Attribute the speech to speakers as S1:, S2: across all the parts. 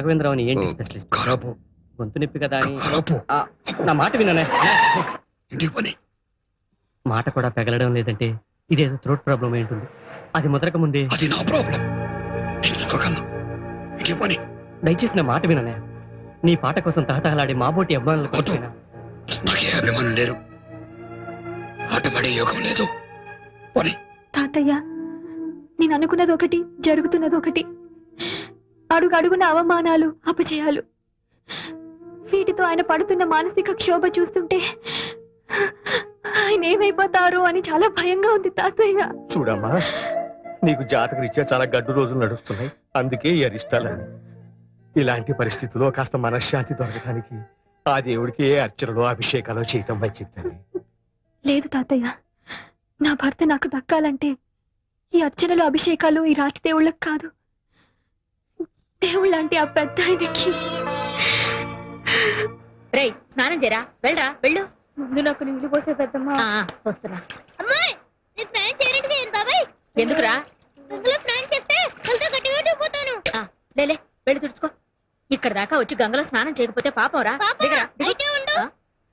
S1: Doctor Raghavendra Rao అని ఏంటి
S2: ఓ.
S1: Specialist
S2: ఖరాబు
S1: గొంతు నొప్పి కదా అని.
S2: ఖరాబు
S1: ఆ, నా మాట విననే.
S2: ఇంటికి పని.
S1: మాట కూడా పెగలడం లేదంటే ఇదేదో థ్రోట్ ప్రాబ్లం ఏంటుంది అది ముదరక ముందే.
S2: అది నా ప్రాబ్లం నేను చూసుకోగలను ఇంటికి పని.
S1: దయచేసి నా మాట విననే. నీ పాట కోసం తహతహలాడే మాబోటి అభిమానుల
S2: వద్దు.
S1: కోసమేనా
S2: నాకు ఏ అభిమానులు లేరు ఆటపడే యోగం లేదు. పని.
S3: తాతయ్య నేను అనుకున్నది ఒకటి జరుగుతున్నది ఒకటి. అడుగు అడుగున అవమానాలు అపజయాలు. వీటితో ఆయన పడుతున్న మానసిక క్షోభ చూస్తుంటే ఆయన ఏమైపోతారో అని చాలా భయంగా ఉంది తాతయ్య.
S4: చూడమ్మా నీకు జాతక రీత్యా చాలా గడ్డు రోజులు నడుస్తున్నాయి. అందుకే ఈ అరిష్టాలని ఇలాంటి పరిస్థితుల్లో కాస్త మనశ్శాంతి దొరకడానికి ఆ దేవుడికి ఏ అర్చనలో అభిషేకాలు చేయటం మంచిదని
S3: లేదు తాతయ్య నా భర్త నాకు దక్కాలంటే ఈ అర్చనలు అభిషేకాలు ఈ రాతి దేవుళ్ళకి కాదు. దేవుళ్ళంటే ఆ పెద్ద ఆయనకి.
S5: రేయ్ స్నానం చేరా వెళ్ళరా? వెళ్ళు.
S3: ముందు నాకు నీళ్ళు పోసే పెద్దమ్మ.
S5: ఆ, వస్తున్నా.
S6: అమ్మాయి నేను స్నానం చేయడానికి నేను బాబాయ్.
S5: ఎందుకురా?
S6: గంగలో స్నానం చేస్తే కలతో గట్టిగా
S5: లేలే వెళ్ళి తుడుచుకో. ఇక్కడ దాకా వచ్చి గంగలో స్నానం చేయకపోతే పాపం రా.
S6: పాప
S5: దిగరా, దిగు.
S6: అయితే ఉండు.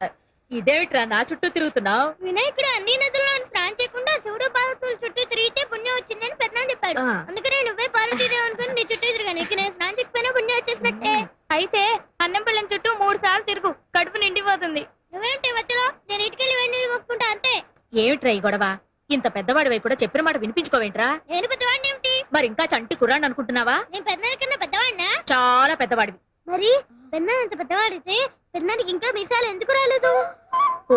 S5: ఆ, ఇదేమిట్రా నా చుట్టూ తిరుగుతున్నావు?
S6: వినాయకుడు అన్ని నదుల్లో స్నానం చేయకుండా శివుడు పార్వతుల చుట్టూ తిరిగితే పుణ్యం వచ్చిందని పెద్దనాన్న చెప్పాడు. అందుకనే నువ్వే పార్వతీదేవి అనుకుని నీ చుట్టూ తిరిగాను ఇక నేను స్నానం పుణ్యం వచ్చేసినట్టే. అయితే అన్నం పిల్లని చుట్టూ మూడు సార్లు తిరుగు. కడుపు నిండిపోతుంది. నువ్వేంటి మధ్యలో నేను ఇటుకెళ్ళి వెండి మొక్కుంటా అంతే.
S5: ఏమిట్రా ఈ గొడవ? ఇంత పెద్దవాడివై కూడా చెప్పిన మాట వినిపించుకోవేంట్రా?
S6: నేను పెద్దవాడిని ఏమిటి?
S5: మరి ఇంకా చంటి కుర్రాన్ని అనుకుంటున్నావా?
S6: నేను పెద్దనాన్న కన్నా పెద్దవాడినా?
S5: చాలా పెద్దవాడివి.
S6: మరి పెద్దనాన్న అంత పెద్దవాడితే పెద్దనానికి ఇంకా మీసాలు ఎందుకు రాలేదు?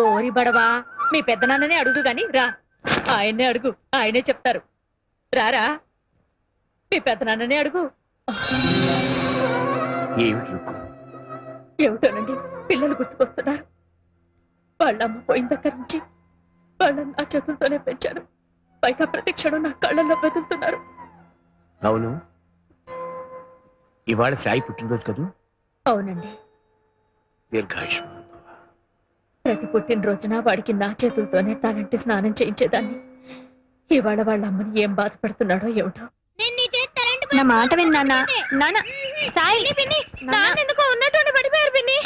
S5: ఓరి బడవా మీ పెద్దనాన్ననే అడుగు గాని రా. ఆయన్నే అడుగు ఆయనే చెప్తారు. రారా? మీ పెద్దనాన్ననే అడుగు? ఏమిటోనండి? పిల్లలు గుర్తుకొస్తున్నారు. వాళ్ళ అమ్మ పోయిన దగ్గర నుంచి వాళ్ళని నా చేతులతోనే పెంచాను. పైగా ప్రతి క్షణం నా కళ్ళల్లో వెతులుతున్నారు
S4: అవును. ఇవాళ సాయి పుట్టినరోజు కదూ?
S5: అవునండి. ప్రతి పుట్టినరోజున వాడికి నా చేతులతోనే తలంటి స్నానం చేయించేదాన్ని. ఇవాళ వాళ్ళ అమ్మని ఏం బాధపడుతున్నాడో ఏమిటో?
S6: నీ
S3: మాట విని నాన్న. నాన్న.
S6: సాయి. పిన్ని.
S3: నాన్న.
S6: ఎందుకో ఉన్నట్టుండి పడిపోయారు పిన్ని?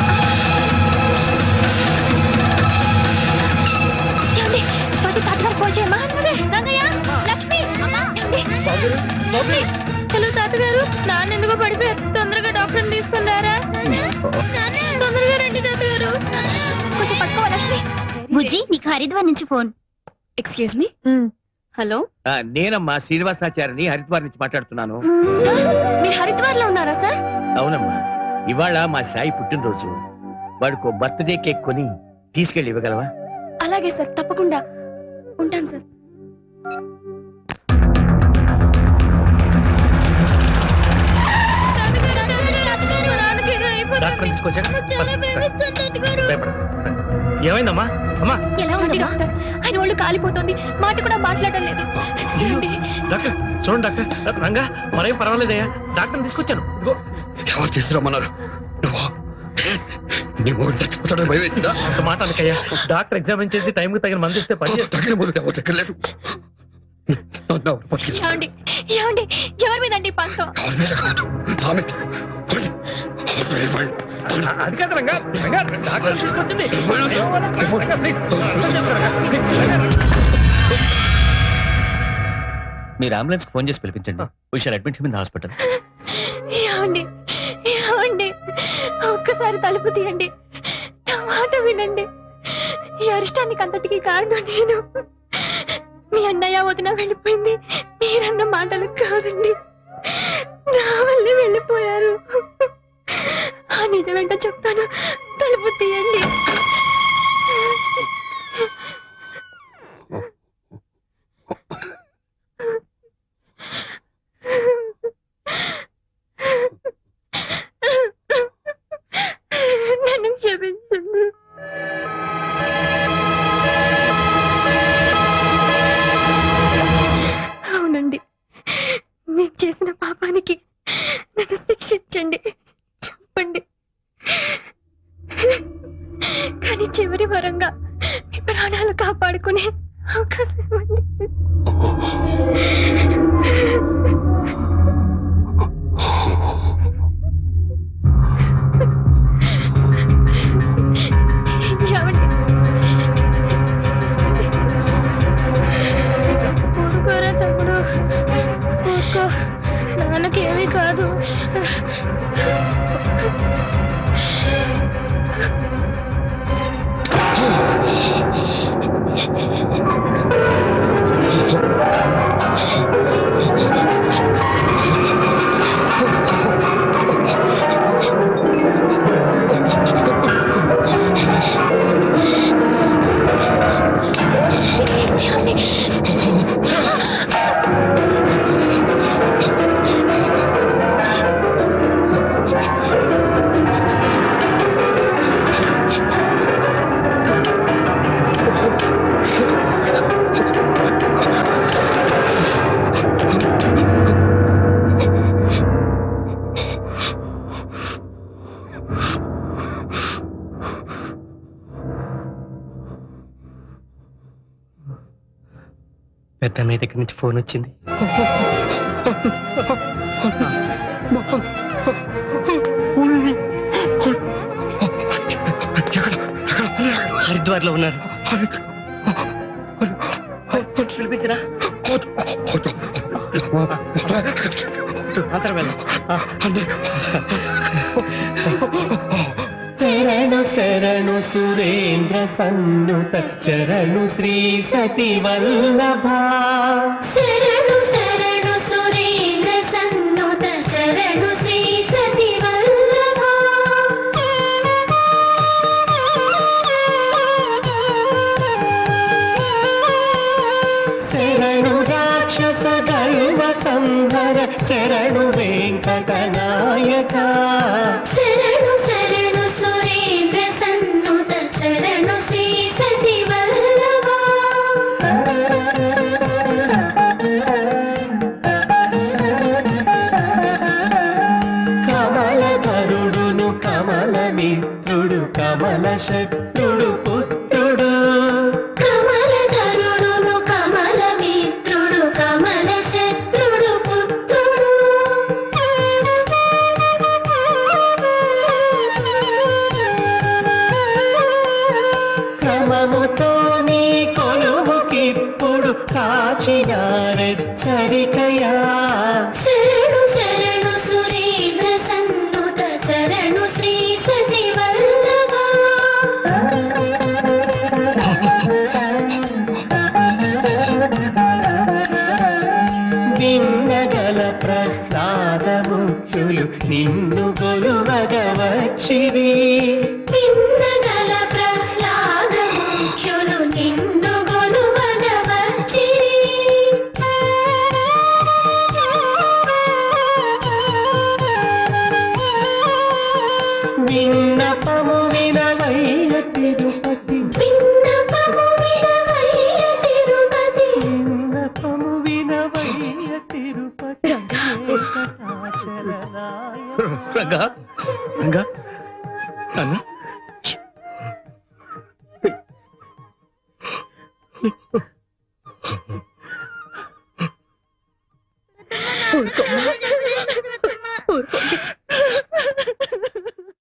S6: హలో తాతగారు. నాన్న ఎందుకో పడిపోయారు? తొందరగా డాక్టర్ తీసుకున్నారా? తొందరగా రండి తాతగారు.
S3: కొంచెం పట్టుకోవా లక్ష్మి?
S6: బుజ్జి నీకు హరిద్వార్ నుంచి ఫోన్.
S3: Excuse me. హలో?
S4: ఆ, నేనమ్మా శ్రీనివాసాచారిని హరిద్వార్ నుంచి మాట్లాడుతున్నాను.
S3: మీరు హరిద్వార్లో ఉన్నారా సార్?
S4: అవునమ్మా. ఇవాళ మా సాయి పుట్టినరోజు. వాడికి బర్త్డే కేక్ కొని తీసుకెళ్ళి ఇవ్వగలవా?
S3: అలాగే సార్ తప్పకుండా. ఉంటాను సార్.
S4: డాక్టర్ తీసుకొచ్చాక భయపడకు. ఏమైందమ్మా? అమ్మా.
S3: ఎలా ఉంది డాక్టర్? ఆయన ఒళ్ళు కాలిపోతుంది. మాట కూడా మాట్లాడడం లేదు?
S4: డాక్టర్ చూడండి డాక్టర్. రంగా మరేం పర్వాలేదయ్యా? డాక్టర్ తీసుకొచ్చాను. ఇదిగో.
S2: ఎవరు తీసుకురమ్మన్నారు?
S4: మాట అనకయ్యా. డాక్టర్ ఎగ్జామిన్ చేసి టైంకి తగిన మంది ఇస్తే పని చేస్తా
S2: తగిన మొదలు ఎవరు దగ్గర లేదు? నన్ను ఎవరు పట్టుకెళ్ళి-
S3: ఏమండి? ఏమండి? ఎవరి మీద అండి పంతం
S2: నా
S4: అది కాదు రంగా రంగా డాక్టర్ తీసుకొచ్చింది మీరు అంబులెన్స్ ఫోన్ చేసి పిలిపించండి. We shall admit him in hospital
S3: ఏమండి? ఏమండి? ఒక్కసారి తలుపు తీయండి. నా మాట వినండి. ఈ అరిష్టానికి అంతటికి కారణం నేను. మీ అన్నయ్య వదిన వెళ్ళిపోయింది. మీరన్న మాటలు కాదండి. నా వల్లే వెళ్ళిపోయారు. ఆ నిజమేంటో చెప్తాను. తలుపు తీయండి. కానీ చివరి వరంగా మీ ప్రాణాలు కాపాడుకునే అవకాశం ఇవ్వండి.
S6: ఊరుకోరా తమ్ముడు. ఊరుకో. నాన్నకి కాదు.
S1: Thank you. ఫోన్ వచ్చింది. హరిద్వార్లో ఉన్నారు. పిలిపించరా అంతరం శరణు శరణు సురేంద్ర సన్నుత శరణు శ్రీ సతి వల్లభ.
S6: శరణు శరణు సురేంద్ర సన్నుత శరణు శ్రీ సతి వల్లభ.
S1: శరణు రాక్షస దైవ సంహర శరణు వెంకటనాయక. నిన్ను గొలువగ వచ్చిరి.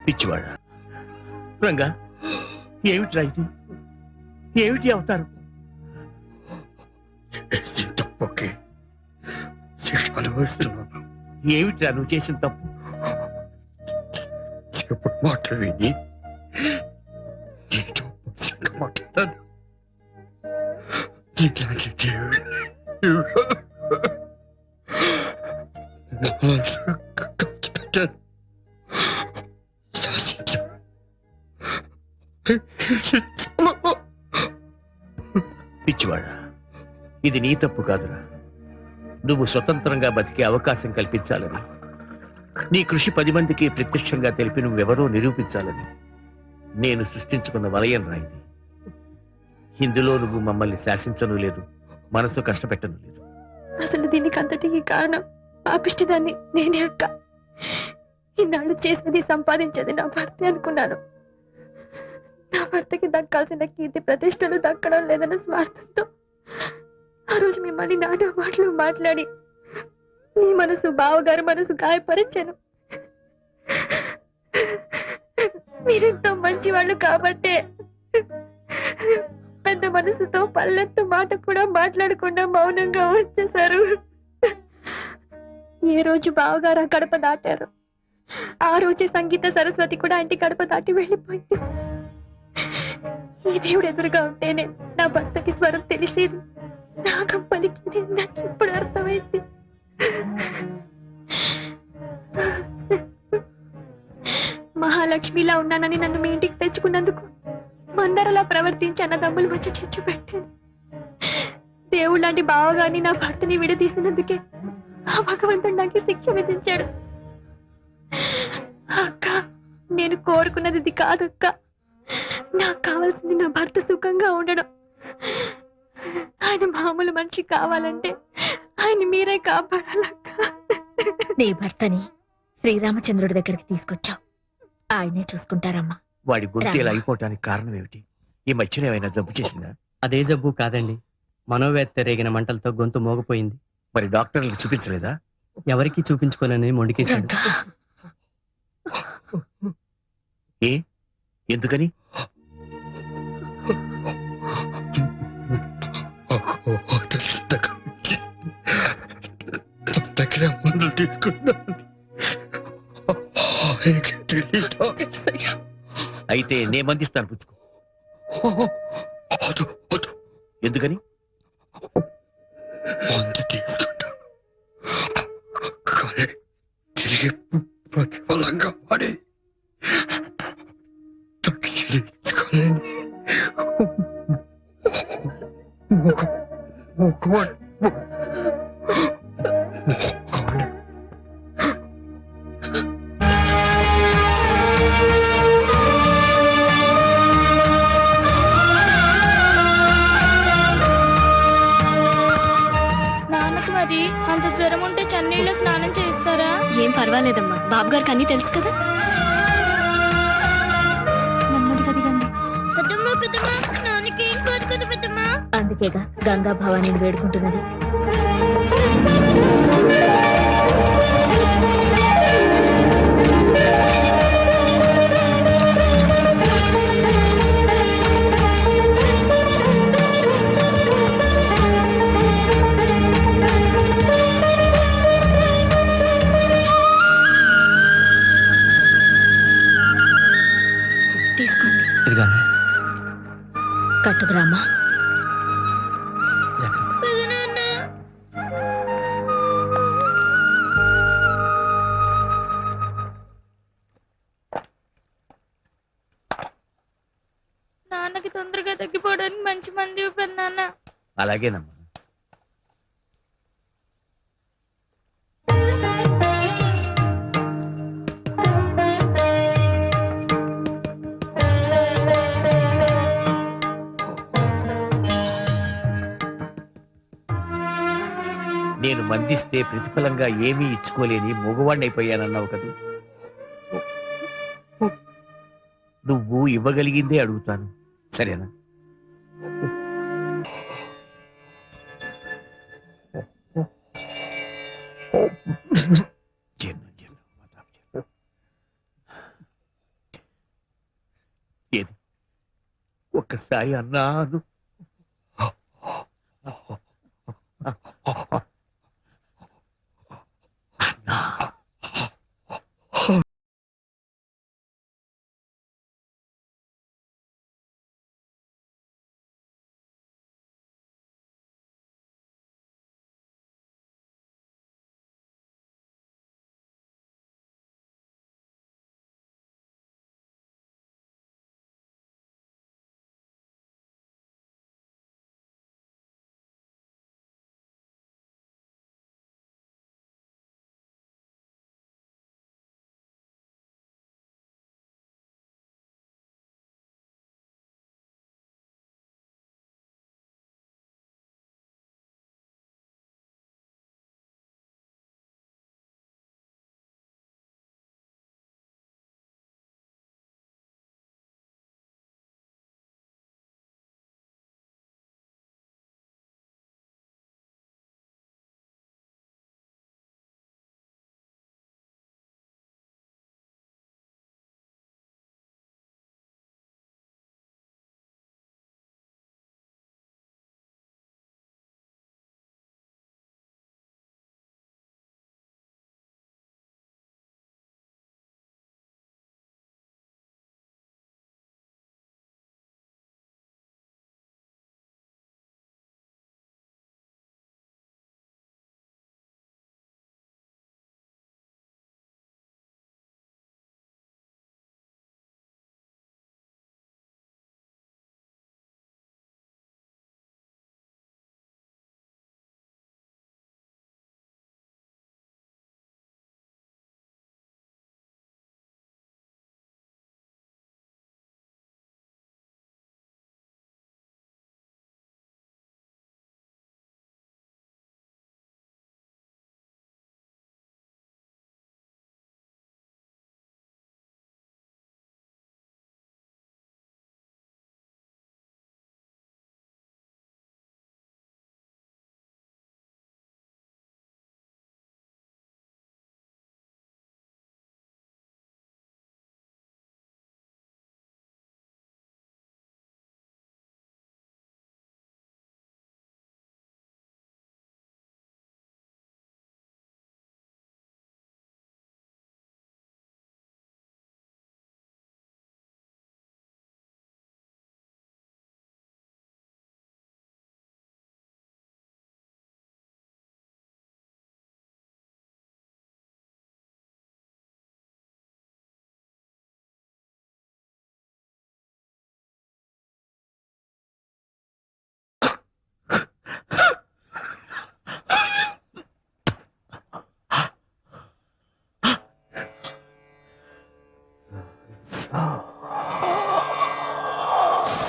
S4: పిచ్చివాడ? రంగా ఏమిటి ఇది? ఏమిటి అవుతారు?
S2: తప్పకి శిక్ష అనుభవిస్తున్నాను
S4: ఏమిట్రా నువ్వు చేసిన తప్పు?
S2: ఎప్పుడు మాటలు విని. నీ
S4: తప్పు కాదురా. నువ్వు స్వతంత్రంగా బతికే అవకాశం కల్పించాలని. నీ కృషి పది మందికి ప్రత్యక్షంగా తెలిపి నువ్వెవరో నిరూపించాలని నేను సృష్టించుకున్న వలయం రాయింది ఇందులో నువ్వు మమ్మల్ని శాసించను లేదు మనసు కష్టపెట్టను లేదు.
S3: అసలు దీనికి అంతటికి కారణం పాపిష్టిదాన్ని నేనే అక్క. ఇన్నాళ్ళు చేసినది సంపాదించేది నా భర్త అనుకున్నాను. నా భర్తకి దక్కాల్సిన కీర్తి ప్రతిష్టలు దక్కడం లేదన్న స్వార్థంతో ఆ రోజు మిమ్మల్ని నానా మాటలు మాట్లాడి నీ మనసు బావగారు మనసు గాయపరచాను. మీరెంతో మంచి వాళ్ళు కాబట్టే పెద్ద మనసుతో పల్లెత్తు మాట కూడా మాట్లాడకుండా మౌనంగా వచ్చేశారు. ఏ రోజు బావగారు ఆ గడప దాటారు? ఆ రోజే సంగీత సరస్వతి కూడా ఇంటి గడప దాటి వెళ్ళిపోయింది. ఈ దేవుడు ఎదురుగా ఉంటేనే నా భర్తకి స్వరం తెలిసేది. నాకు పలికింది నాకు ఇప్పుడు అర్థమైంది. మహాలక్ష్మిలా ఉన్నానని నన్ను మీ ఇంటికి తెచ్చుకున్నందుకు మందరలా ప్రవర్తించి అన్నదమ్ములు వచ్చి చిచ్చు పెట్టాను దేవుడు లాంటి బావగాని నా భర్తని విడదీసినందుకే ఆ భగవంతుడు నాకు శిక్ష విధించాడు. అక్క నేను కోరుకున్నది ఇది కాదు అక్క. నాకు కావాల్సింది నా భర్త సుఖంగా ఉండడం. ఆయన మామూలు మనిషి కావాలంటే ఆయన మీరే కాపాడాలక్క.
S5: నీ భర్తని శ్రీరామచంద్రుడి దగ్గరికి తీసుకొచ్చావు. ఆయనే చూసుకుంటారమ్మా.
S4: వాడి గొంతు ఇలా. అయిపోవటానికి కారణం ఏమిటి? ఈ మధ్యన ఏమైనా జబ్బు చేసిందా?
S1: అదే జబ్బు కాదండి. మనోవేత్త రేగిన మంటలతో గొంతు మోగపోయింది.
S4: మరి డాక్టర్లకు చూపించలేదా?
S1: ఎవరికి చూపించుకోనని మొండికేశాడు
S4: ఏ? ఎందుకని?
S2: దగ్గర మందులు తీసుకున్నాను
S4: అయితే నే మందిస్తాను పుచ్చుకో. ఎందుకని?
S2: తిరిగి ప్రతిఫలంగా వాడి
S6: నాన్నకు మరి అంత జ్వరం ఉంటే చన్నీళ్ళు స్నానం చేస్తారా
S3: ఏం పర్వాలేదమ్మా. బాబు గారికి అన్ని తెలుసు కదా? నెమ్మదిగా దిగండి
S6: పెద్దమ్మ పెద్దమ్మ నాన్నకి ఏం కాదు కదా పెద్దమ్మ?
S5: అందుకేగా. గంగా భవానీని వేడుకుంటున్నది.
S4: అలాగేనమ్మా. నేను మందిస్తే ప్రతిఫలంగా ఏమీ ఇచ్చుకోలేని మగవాణ్ణి అయిపోయానన్నావు కదూ నువ్వు ఇవ్వగలిగిందే అడుగుతాను. సరేనా? జీర్ణం, జీర్ణం, మాతాం జీర్ణం. ఏది ఒక్కసారి అన్నాను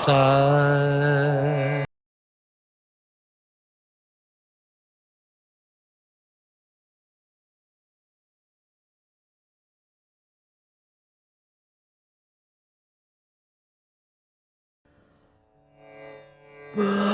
S7: side.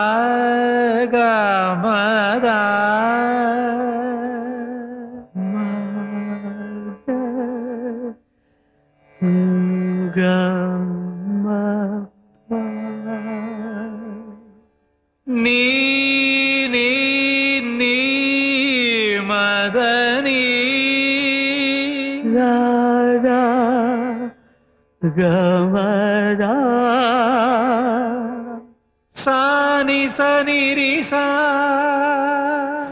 S7: గమదా సాని సని రి సా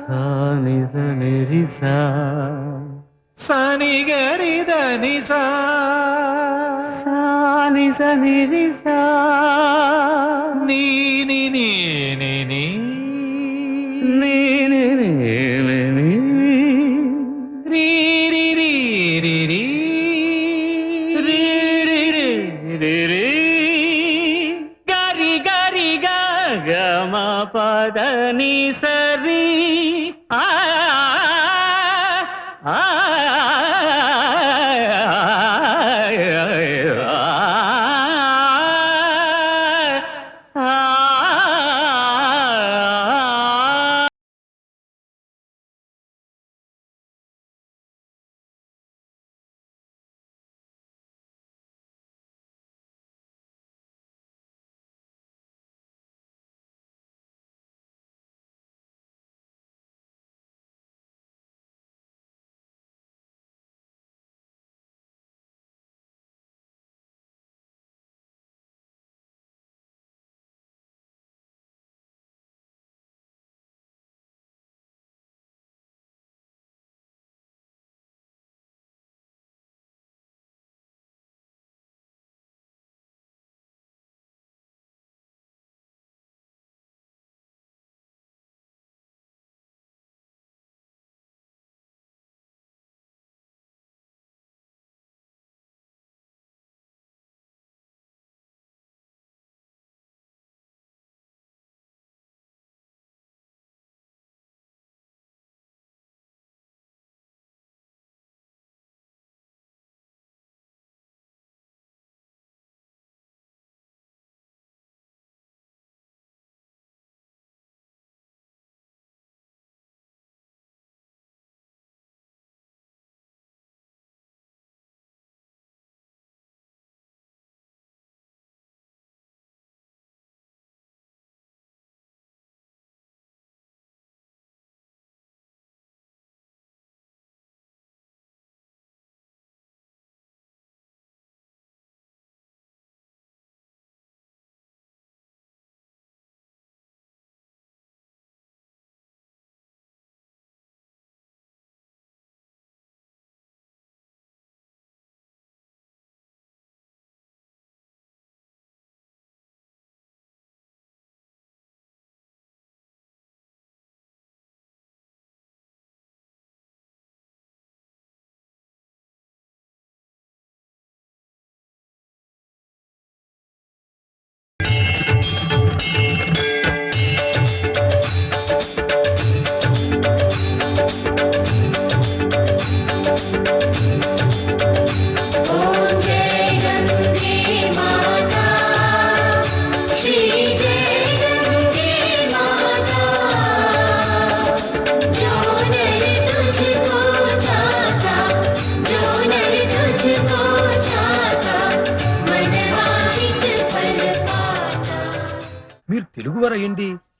S7: సాని సని రి సా సని గరి దని సా. సాని సని రి సా నీ ని. ని ని ని నీ ని.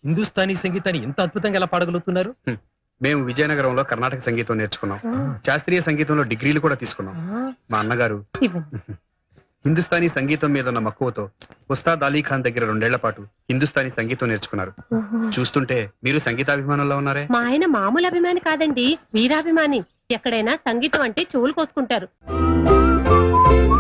S8: హిందుస్థానీ సంగీతాన్ని ఇంత అద్భుతంగా ఎలా పాడగలుగుతున్నారు?
S9: మేము విజయనగరంలో కర్ణాటక సంగీతం నేర్చుకున్నాం. శాస్త్రీయ సంగీతంలో డిగ్రీలు కూడా తీసుకున్నాం. మా అన్నగారు హిందుస్థానీ సంగీతం మీద ఉన్న మక్కువతో ఉస్తాద్ అలీ ఖాన్ దగ్గర రెండేళ్ళ పాటు హిందుస్థానీ సంగీతం నేర్చుకున్నారు. చూస్తుంటే మీరు సంగీతాభిమానంలో ఉన్నారే?
S10: మా ఆయన మామూలు అభిమాని కాదండి. వీరాభిమాని. ఎక్కడైనా సంగీతం అంటే చెవులు కోసుకుంటారు.